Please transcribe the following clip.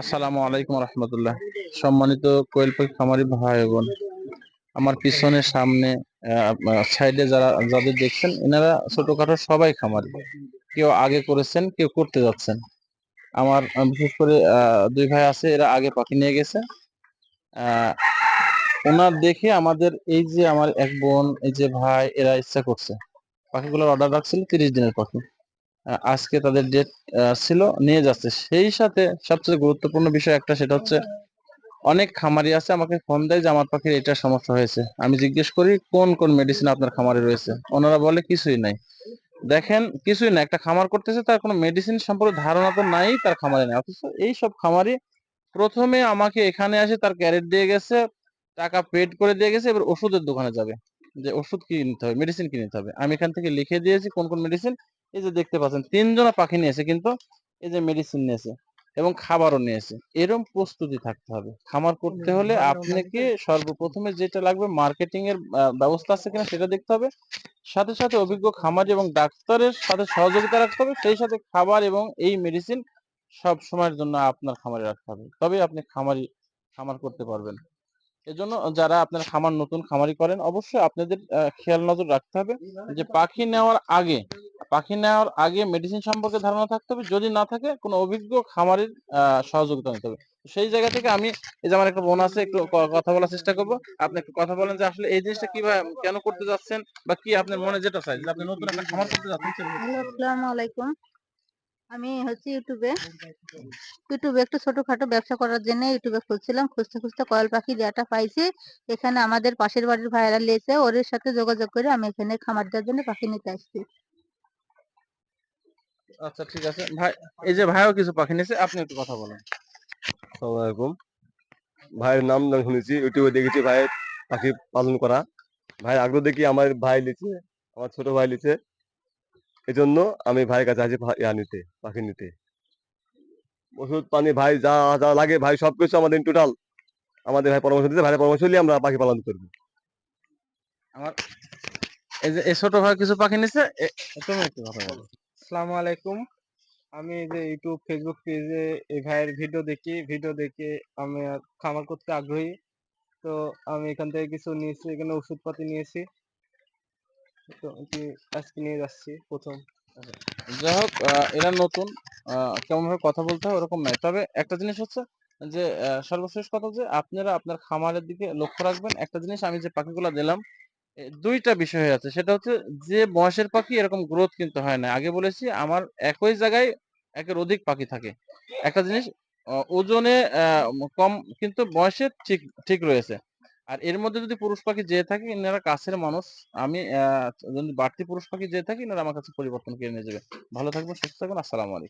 আসসালামু আলাইকুম রহমতুল্লাহ। সম্মানিত কোয়েল খামারি ভাই বোন, আমার পিছনে, সামনে সাইডে যারা, যাদের দেখছেন, এনারা ছোটখাটো সবাই খামারি। কেউ আগে করেছেন, কেউ করতে যাচ্ছেন। আমার বিশেষ করে দুই ভাই আছে, এরা আগে পাখি নিয়ে গেছে। ওনার দেখে আমাদের এই যে আমার এক বোন, এই যে ভাই, এরা ইচ্ছা করছে। পাখিগুলোর অর্ডার রাখছিল তিরিশ দিনের পাখি। আজকে তাদের ডেট ছিল, নিয়ে যাচ্ছে। সেই সাথে সবচেয়ে গুরুত্বপূর্ণ বিষয় একটা, সেটা হচ্ছে অনেক খামারি আছে আমাকে ফোন দেয় যে, আমার পাখির এটা সমস্যা হয়েছে। আমি জিজ্ঞেস করি, কোন কোন মেডিসিন আপনার খামারে রয়েছে? ওনারা বলে, কিছুই নাই। দেখেন, কিছুই না একটা খামার করতেছে, তার কোনো মেডিসিন সম্পর্কে ধারণা তো নাই, তার খামারে নেই। অথচ এই সব খামারি প্রথমে আমাকে এখানে আসে তার ক্যারেট দিয়ে গেছে, টাকা পেড করে দিয়ে গেছে, এবার ওষুধের দোকানে যাবে। যে ওষুধ কি নিতে হবে মেডিসিন কি নিতে হবে? আমি এখান থেকে লিখে দিয়েছি কোন কোন মেডিসিন এই যে দেখতে পাচ্ছেন তিনজনা পাখি নিয়েছে কিন্তু এই যে মেডিসিন নিয়েছে এবং খাবারও নিয়েছে। এরকম প্রস্তুতি থাকতে হবে। খামার করতে হলে আপনাকে সর্বপ্রথমে যেটা লাগবে মার্কেটিং এর ব্যবস্থা আছে কিনা সেটা দেখতে হবে। সাথে সাথে অভিজ্ঞ খামার এবং ডাক্তারের সাথে সহযোগিতা রাখতে হবে। সেই সাথে খাবার এবং এই মেডিসিন সব সময়ের জন্য আপনার খামারে রাখতে হবে। তবেই আপনি খামারি খামার করতে পারবেন। এজন্য যারা আপনার খামার নতুন খামারি করেন অবশ্যই আপনাদের খেয়াল নজর রাখতে হবে যে পাখি নেওয়ার আগে পাখি নেওয়ার আগে মেডিসিন সম্পর্কে ধারণা থাকতে হবে। যদি না থাকে, কোনো অভিজ্ঞ খামারের সহযোগিতা নিতে হবে। সেই জায়গা থেকে আমি এই যে আমার একটা বোন আছে, একটু কথা বলার চেষ্টা করব। আপনি একটু কথা বলেন যে আসলে এই জিনিসটা কীভাবে, কেন করতে যাচ্ছেন বা কি আপনার মনে যেটা চাই? যে আপনি নতুন একটা খামার করতে যাচ্ছেন আসসালামু আলাইকুম। আমি হচ্ছে ইউটিউবে। ইউটিউবে একটু ছোটখাটো ব্যবসা করার জন্য ইউটিউবে খুঁজছিলাম খুঁজতে খুঁজতে কয়েল পাখি ডাটা পাইছি। এখানে আমাদের পাশের বাড়ির ভাইয়েরা লেছে। ওর সাথে যোগাযোগ করে আমি এখানে খামার দেওয়ার জন্য পাখি নিতে আসছি। আচ্ছা ঠিক আছে। ভাই এই যে ভাইও কিছু পাখি নিয়েছে আপনি একটু কথা বলেন। আসসালামু আলাইকুম। ভাইয়ের নাম শুনেছি ইউটিউবে দেখেছি ভাইয়ের পাখি পালন করা। ভাই আগ্রহ দেখি আমার ভাই লিছে আমার ছোট ভাই লিছে এই জন্য আমি ভাইয়ের কাছে আছি ইয়া নিতে পাখি নিতে। ওষুধ পানি ভাই যা যা লাগে ভাই সবকিছু আমাদের টোটাল আমাদের ভাই পরামর্শ দিতে ভাইয়ের পরামর্শ নিয়ে আমরা পাখি পালন করব। আমার এই যে এই ছোট ভাই কিছু পাখি নিয়েছে এ- তুমি একটু কথা বলো। আসসালামু আলাইকুম। আমি যে ইউটিউব ফেসবুক পেজে এই ভাইয়ের ভিডিও দেখি। ভিডিও দেখে আমি খামার করতে আগ্রহী। তো আমি এখান থেকে কিছু নিয়েছি এখানে ওষুধপাতি নিয়েছি। তো আজকে নিয়ে যাচ্ছি প্রথম। যাই হোক এরা নতুন আহ, কেমন ভাবে কথা বলতে হয় ওরকম নয়। তবে একটা জিনিস হচ্ছে যে সর্বশেষ কথা যে আপনারা আপনার খামারের দিকে লক্ষ্য রাখবেন। একটা জিনিস আমি যে পাখিগুলো দিলাম দুইটা বিষয় আছে। সেটা হচ্ছে যে বয়সের পাখি এরকম গ্রোথ কিন্তু হয় না। আগে বলেছি আমার একই জায়গায় একের অধিক পাখি থাকে। একটা জিনিস ওজনে কম কিন্তু বয়সে ঠিক ঠিক রয়েছে। আর এর মধ্যে যদি পুরুষ পাখি যেয়ে থাকে এনারা কাছের মানুষ। আমি যদি বাড়তি পুরুষ পাখি যেয়ে থাকি এনারা আমার কাছে পরিবর্তন করে নিয়ে যাবে। ভালো থাকবেন, সুস্থ থাকবেন, আসসালামু আলাইকুম।